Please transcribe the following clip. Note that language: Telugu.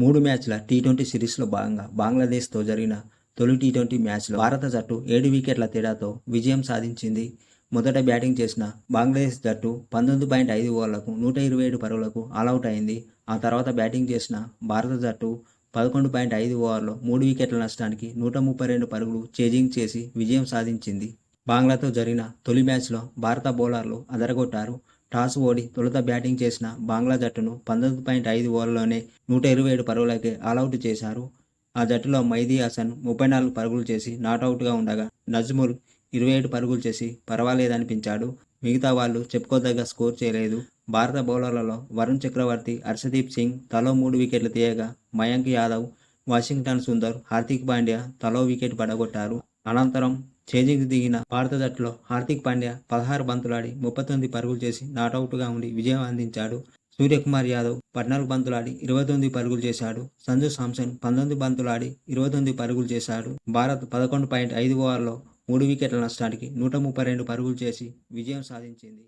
మూడు మ్యాచ్ల టీ ట్వంటీ సిరీస్లో భాగంగా బంగ్లాదేశ్తో జరిగిన తొలి టీ ట్వంటీ మ్యాచ్లో భారత జట్టు ఏడు వికెట్ల తేడాతో విజయం సాధించింది. మొదట బ్యాటింగ్ చేసిన బంగ్లాదేశ్ జట్టు పంతొమ్మిది పాయింట్ ఐదు ఓవర్లకు నూట ఇరవై ఏడు పరుగులకు ఆల్అవుట్ అయింది. ఆ తర్వాత బ్యాటింగ్ చేసిన భారత జట్టు పదకొండు పాయింట్ ఐదు ఓవర్లో మూడు వికెట్ల నష్టానికి నూట ముప్పై రెండు పరుగులు చేజింగ్ చేసి విజయం సాధించింది. బంగ్లాతో జరిగిన తొలి మ్యాచ్లో భారత బౌలర్లు అదరగొట్టారు. టాస్ ఓడి తొలుత బ్యాటింగ్ చేసిన బంగ్లా జట్టును పంతొమ్మిది పాయింట్ ఐదు ఓవర్లోనే నూట ఇరవై ఏడు పరుగులకే ఆల్అవుట్ చేశారు. ఆ జట్టులో మైదీ హసన్ ముప్పై నాలుగు పరుగులు చేసి నాట్అవుట్గా ఉండగా నజ్ముల్ ఇరవై ఏడు పరుగులు చేసి పర్వాలేదనిపించాడు. మిగతా వాళ్ళు చెప్పుకోదగ్గ స్కోర్ చేయలేదు. భారత బౌలర్లలో వరుణ్ చక్రవర్తి హర్షదీప్ సింగ్ తలో మూడు వికెట్లు తీయగా మయాంక్ యాదవ్ వాషింగ్టన్ సుందర్ హార్దిక్ పాండ్యా తలో వికెట్ పడగొట్టారు. అనంతరం చేజింగ్ దిగిన భారత జట్టులో హార్దిక్ పాండ్యా పదహారు బంతులాడి ముప్పై తొమ్మిది పరుగులు చేసి నాటౌట్గా ఉండి విజయం అందించాడు. సూర్యకుమార్ యాదవ్ పద్నాలుగు బంతులాడి ఇరవై తొమ్మిది పరుగులు చేశాడు. సంజు సామ్సన్ పంతొమ్మిది బంతులాడి ఇరవై తొమ్మిది పరుగులు చేశాడు. భారత్ పదకొండు పాయింట్ ఐదు ఓవర్లో మూడు వికెట్ల నష్టానికి నూట ముప్పై రెండు పరుగులు చేసి విజయం సాధించింది.